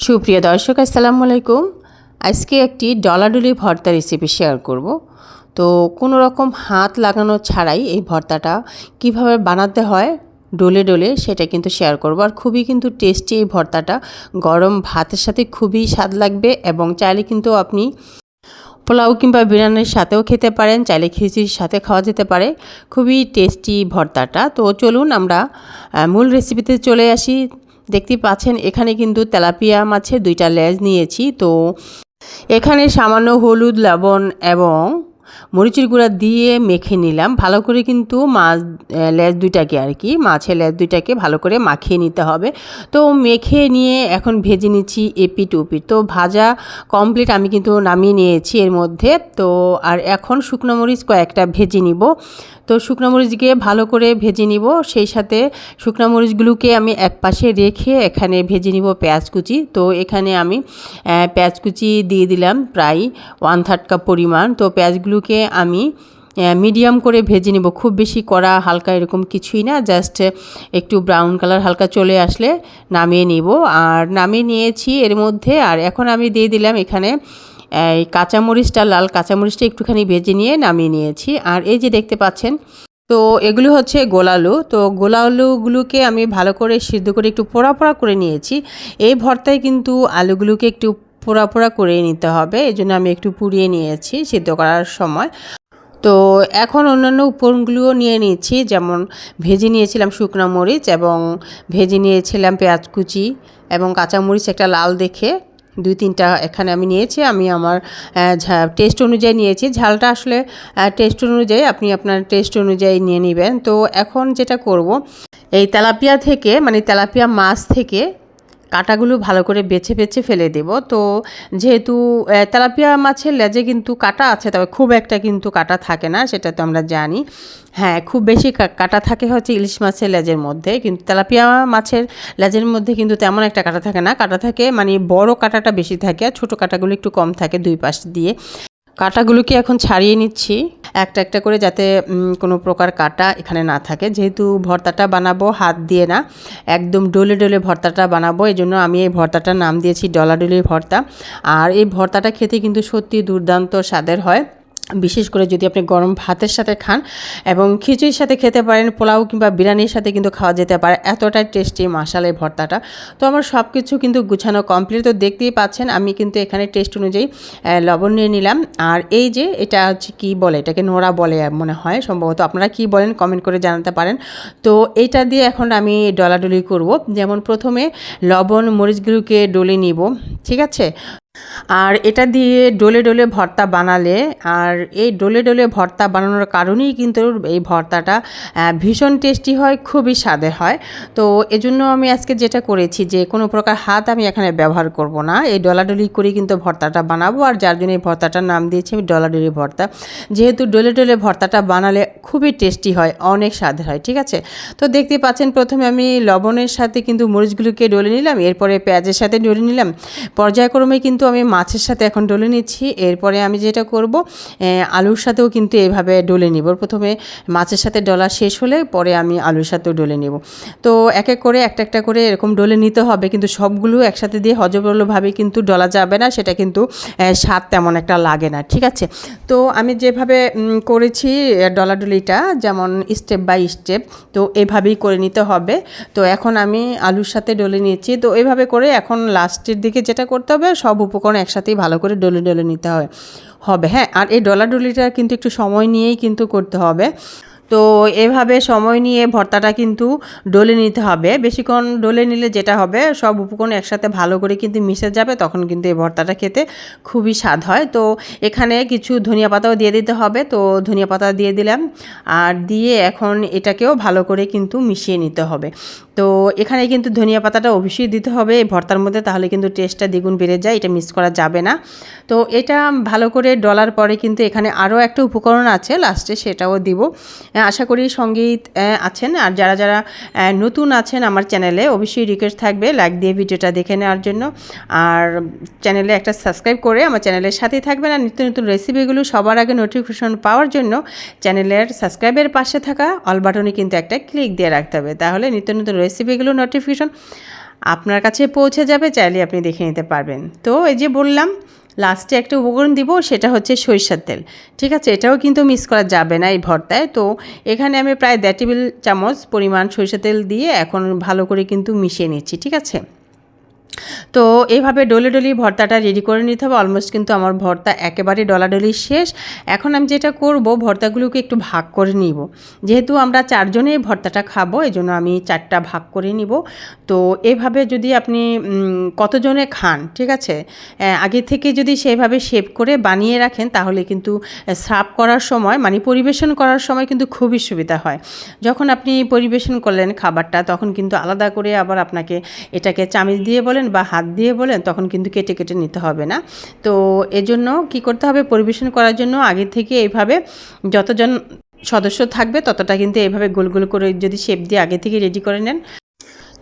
সুপ্রিয় দর্শক, আসসালামু আলাইকুম। আজকে একটি ডলাডুলি ভর্তা রেসিপি শেয়ার করব। তো কোনো রকম হাত লাগানো ছাড়াই এই ভর্তাটা কীভাবে বানাতে হয়, ডোলে ডোলে সেটা কিন্তু শেয়ার করব। আর খুবই কিন্তু টেস্টি এই ভর্তাটা। গরম ভাতের সাথে খুবই স্বাদ লাগবে এবং চাইলে কিন্তু আপনি পোলাও কিংবা বিরিয়ানির সাথেও খেতে পারেন, চাইলে খিচুড়ির সাথে খাওয়া যেতে পারে। খুবই টেস্টি ভর্তাটা। তো চলুন আমরা মূল রেসিপিতে চলে আসি। দেখতেই পাচ্ছেন, এখানে কিন্তু তেলাপিয়া মাছের দুইটা লেজ নিয়েছি। তো এখানে সামান্য হলুদ, লবণ এবং মরিচের গুঁড়া দিয়ে মেখে নিলাম। ভালো করে কিন্তু মাছ লেজ দুইটাকে আর কি, মাছের লেজ দুইটাকে ভালো করে মাখিয়ে নিতে হবে। তো মেখে নিয়ে এখন ভেজে নিচ্ছি এপিট উপিট তো ভাজা কমপ্লিট আমি কিন্তু নামিয়ে নিয়েছি এর মধ্যে। তো আর এখন শুকনো মরিচ কয়েকটা ভেজে নিব। তো শুকনো মরিচকে ভালো করে ভেজে নিব। সেই সাথে শুকনো মরিচগুলোকে আমি এক পাশে রেখে এখানে ভেজে নিব পেঁয়াজ কুচি। তো এখানে আমি পেঁয়াজ কুচি দিয়ে দিলাম প্রায় ওয়ান থার্ড কাপ পরিমাণ। তো পেঁয়াজগুলোকে আমি মিডিয়াম করে ভেজে নিব। খুব বেশি কড়া, হালকা এরকম কিছুই না জাস্ট একটু ব্রাউন কালার হালকা চলে আসলে নামিয়ে নিব। আর নামিয়ে নিয়েছি এর মধ্যে, আর এখন আমি দিয়ে দিলাম এখানে এই কাঁচামরিচটা, লাল কাঁচামরিচটা একটুখানি ভেজে নিয়ে নামিয়ে নিয়েছি। আর এই যে দেখতে পাচ্ছেন, তো এগুলো হচ্ছে গোলালু তো গোলালুগুলোকে আমি ভালো করে সিদ্ধ করে একটু পোড়া পোড়া করে নিয়েছি। এই ভর্তায় কিন্তু আলুগুলোকে একটু পোড়া পোড়া করে নিতে হবে। এই জন্য আমি একটু পুড়িয়ে নিয়েছি সিদ্ধ করার সময়। তো এখন অন্যান্য উপকরণগুলোও নিয়ে নিয়েছি যেমন ভেজে নিয়েছিলাম শুকনো মরিচ এবং ভেজে নিয়েছিলাম পেঁয়াজ কুচি এবং কাঁচামরিচ একটা লাল দেখে। দুই তিনটা এখানে আমি নিয়েছি। আমি আমার টেস্ট অনুযায়ী নিয়েছি। ঝালটা আসলে টেস্ট অনুযায়ী, আপনি আপনার টেস্ট অনুযায়ী নিয়ে নেবেন। তো এখন যেটা করব, এই তেলাপিয়া থেকে মানে তেলাপিয়া মাছ থেকে কাঁটাগুলো ভালো করে বেছে বেছে ফেলে দেব। তো যেহেতু তেলাপিয়া মাছের লেজে কিন্তু কাটা আছে, তবে খুব একটা কিন্তু কাটা থাকে না, সেটা তো আমরা জানি। হ্যাঁ খুব বেশি কাটা থাকে হচ্ছে ইলিশ মাছের লেজের মধ্যে, কিন্তু তেলাপিয়া মাছের লেজের মধ্যে কিন্তু তেমন একটা কাটা থাকে না। কাটা থাকে মানে বড় কাটাটা বেশি থাকে, আর ছোটো কাটাগুলো একটু কম থাকে দুই পাশ দিয়ে। কাটাগুলোকে এখন ছাড়িয়ে নিচ্ছি। একটা একটা করে যাতে কোনো প্রকার কাটা এখানে না থাকে। যেহেতু ভর্তাটা বানাবো, হাত দিয়ে না, একদম ডলে ডলে ভর্তাটা বানাবো এই জন্য আমি এই ভর্তাটার নাম দিয়েছি ডলাডলি ভর্তা। আর এই ভর্তাটা খেতে কিন্তু সত্যি দুর্দান্ত স্বাদের হয়। বিশেষ করে যদি আপনি গরম ভাতের সাথে খান এবং খিচুড়ির সাথে খেতে পারেন, পোলাও কিংবা বিরিয়ানির সাথে কিন্তু খাওয়া যেতে পারে। এতটাই টেস্টি মশালা এই ভর্তাটা। তো আমার সব কিছু কিন্তু গুছানো কমপ্লিট তো দেখতেই পাচ্ছেন, আমি কিন্তু এখানে টেস্ট অনুযায়ী লবণ নিয়ে নিলাম। আর এই যে এটা হচ্ছে কী বলে, এটাকে নোড়া বলে মনে হয়। সম্ভবত আপনারা কি বলেন কমেন্ট করে জানাতে পারেন। তো এটা দিয়ে এখন আমি ডলাডলি করব। যেমন প্রথমে লবণ, মরিচগুলোকে ডলে নিব। ঠিক আছে? আর এটা দিয়ে ডোলে ডোলে ভর্তা বানালে, আর এই ডোলে ডোলে ভর্তা বানানোর কারণেই কিন্তু এই ভর্তাটা ভীষণ টেস্টি হয়, খুবই স্বাদের হয়। তো এজন্য আমি আজকে যেটা করেছি যে, কোনো প্রকার হাত আমি এখানে ব্যবহার করব না। এই ডলাডলি করে কিন্তু ভর্তাটা বানাবো, আর যার জন্য এই ভর্তাটার নাম দিয়েছি আমি ডলাডলি ভর্তা। যেহেতু ডোলে ডোলে ভর্তাটা বানালে খুবই টেস্টি হয়, অনেক স্বাদের হয়, ঠিক আছে? তো দেখতে পাচ্ছেন, প্রথমে আমি লবণের সাথে কিন্তু মরিচগুলোকে ডলে নিলাম, এরপরে পেঁয়াজের সাথে ডলে নিলাম। পর্যায়ক্রমে কিন্তু আমি মাছের সাথে এখন ডলে নিচ্ছি। এরপরে আমি যেটা করব আলুর সাথেও কিন্তু এভাবে ডলে নিব। প্রথমে মাছের সাথে ডলা শেষ হলে পরে আমি আলুর সাথেও ডলে নেব। তো এক এক করে একটা একটা করে এরকম ডলে নিতে হবে, কিন্তু সবগুলো একসাথে দিয়ে হজবরলভাবে কিন্তু ডলা যাবে না, সেটা কিন্তু স্বাদ তেমন একটা লাগে না, ঠিক আছে? তো আমি যেভাবে করেছি ডলাডলিটা, যেমন স্টেপ বাই স্টেপ তো এভাবেই করে নিতে হবে। তো এখন আমি আলুর সাথে ডলে নিয়েছি তো এভাবে করে এখন লাস্টের দিকে যেটা করতে হবে, সব উপকরণ একসাথেই ভালো করে ডলে ডলে নিতে হয়, হবে হ্যাঁ? আর এই ডলাডলিটা কিন্তু একটু সময় নিয়েই কিন্তু করতে হবে। তো এভাবে সময় নিয়ে ভর্তাটা কিন্তু ডলে নিতে হবে। বেশিক্ষণ ডলে নিলে যেটা হবে, সব উপকরণ একসাথে ভালো করে কিন্তু মিশে যাবে, তখন কিন্তু এই ভর্তাটা খেতে খুবই স্বাদ হয়। তো এখানে কিছু ধনিয়া পাতাও দিয়ে দিতে হবে। তো ধনিয়া পাতা দিয়ে দিলাম। আর দিয়ে এখন এটাকেও ভালো করে কিন্তু মিশিয়ে নিতে হবে। তো এখানে কিন্তু ধনিয়া পাতাটা অবশ্যই দিতে হবে এই ভর্তার মধ্যে, তাহলে কিন্তু টেস্টটা দ্বিগুণ বেড়ে যায়, এটা মিস করা যাবে না। তো এটা ভালো করে ডলার পরে কিন্তু এখানে আরও একটা উপকরণ আছে, লাস্টে সেটাও দিব। আশা করি সঙ্গেই আহ, আছেন। আর যারা যারা নতুন আছেন আমার চ্যানেলে অবশ্যই রিকোয়েস্ট থাকবে লাইক দিয়ে ভিডিওটা দেখে নেওয়ার জন্য। আর চ্যানেলে একটা সাবস্ক্রাইব করে আমার চ্যানেলের সাথেই থাকবেন। আর নিত্য নতুন রেসিপিগুলো সবার আগে নোটিফিকেশন পাওয়ার জন্য চ্যানেলের সাবস্ক্রাইবের পাশে থাকা অল বাটনে কিন্তু একটা ক্লিক দিয়ে রাখতে হবে। তাহলে নিত্য নতুন রেসিপিগুলো নোটিফিকেশন আপনার কাছে পৌঁছে যাবে চাইলে আপনি দেখে নিতে পারবেন। তো এই যে বললাম লাস্টে একটা উপকরণ দিব, সেটা হচ্ছে সরিষার তেল। ঠিক আছে? এটাও কিন্তু মিস করা যাবে না এই ভর্তায়। তো এখানে আমি প্রায় দেড় টেবিল চামচ পরিমাণ সরিষার তেল দিয়ে এখন ভালো করে কিন্তু মিশিয়ে নিচ্ছি, ঠিক আছে? তো এইভাবে ডলে ডলি ভর্তাটা রেডি করে নিতে হবে। অলমোস্ট কিন্তু আমার ভর্তা একেবারে ডলাডলি শেষ। এখন আমি যেটা করব, ভর্তাগুলোকে একটু ভাগ করে নিব। যেহেতু আমরা চারজনে এই ভর্তাটা খাব এই জন্য আমি চারটা ভাগ করে নিব। তো এভাবে যদি আপনি কতজনে খান, ঠিক আছে? আগে থেকে যদি সেভাবে শেপ করে বানিয়ে রাখেন, তাহলে কিন্তু সার্ভ করার সময় মানে পরিবেশন করার সময় কিন্তু খুবই সুবিধা হয়। যখন আপনি পরিবেশন করলেন খাবারটা, তখন কিন্তু আলাদা করে আবার আপনাকে এটাকে চামিচ দিয়ে বলেন বা হাত দিয়ে বলেন, তখন কিন্তু কেটে কেটে নিতে হবে না। তো এজন্য কি করতে হবে? পরিবেশন করার জন্য আগে থেকে এইভাবে যতজন সদস্য থাকবে, ততটা কিন্তু এইভাবে গোল গোল করে যদি শেপ দিয়ে আগে থেকে রেডি করে নেন,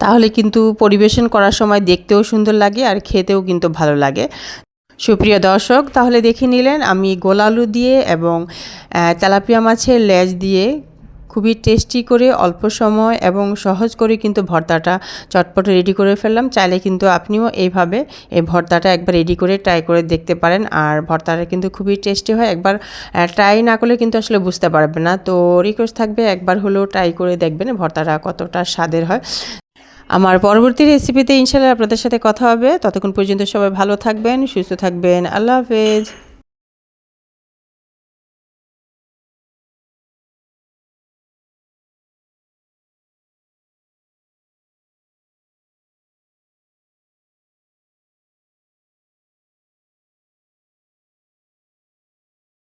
তাহলে কিন্তু পরিবেশন করার সময় দেখতেও সুন্দর লাগে আর খেতেও কিন্তু ভালো লাগে। সুপ্রিয় দর্শক, তাহলে দেখে নিলেন আমি গোলালু দিয়ে এবং তেলাপিয়া মাছের লেজ দিয়ে খুবই টেস্টি করে, অল্প সময় এবং সহজ করে কিন্তু ভর্তাটা চটপট রেডি করে ফেললাম। চাইলে কিন্তু আপনিও এইভাবে এই ভর্তাটা একবার রেডি করে ট্রাই করে দেখতে পারেন। আর ভর্তাটা কিন্তু খুবই টেস্টি হয়। একবার ট্রাই না করলে কিন্তু আসলে বুঝতে পারবেন না। তো রিকোয়েস্ট থাকবে একবার হলেও ট্রাই করে দেখবেন ভর্তাটা কতটা স্বাদের হয়। আমার পরবর্তী রেসিপিতে ইনশাল্লাহ আপনাদের সাথে কথা হবে। ততক্ষণ পর্যন্ত সবাই ভালো থাকবেন, সুস্থ থাকবেন। আল্লাহ হাফেজ।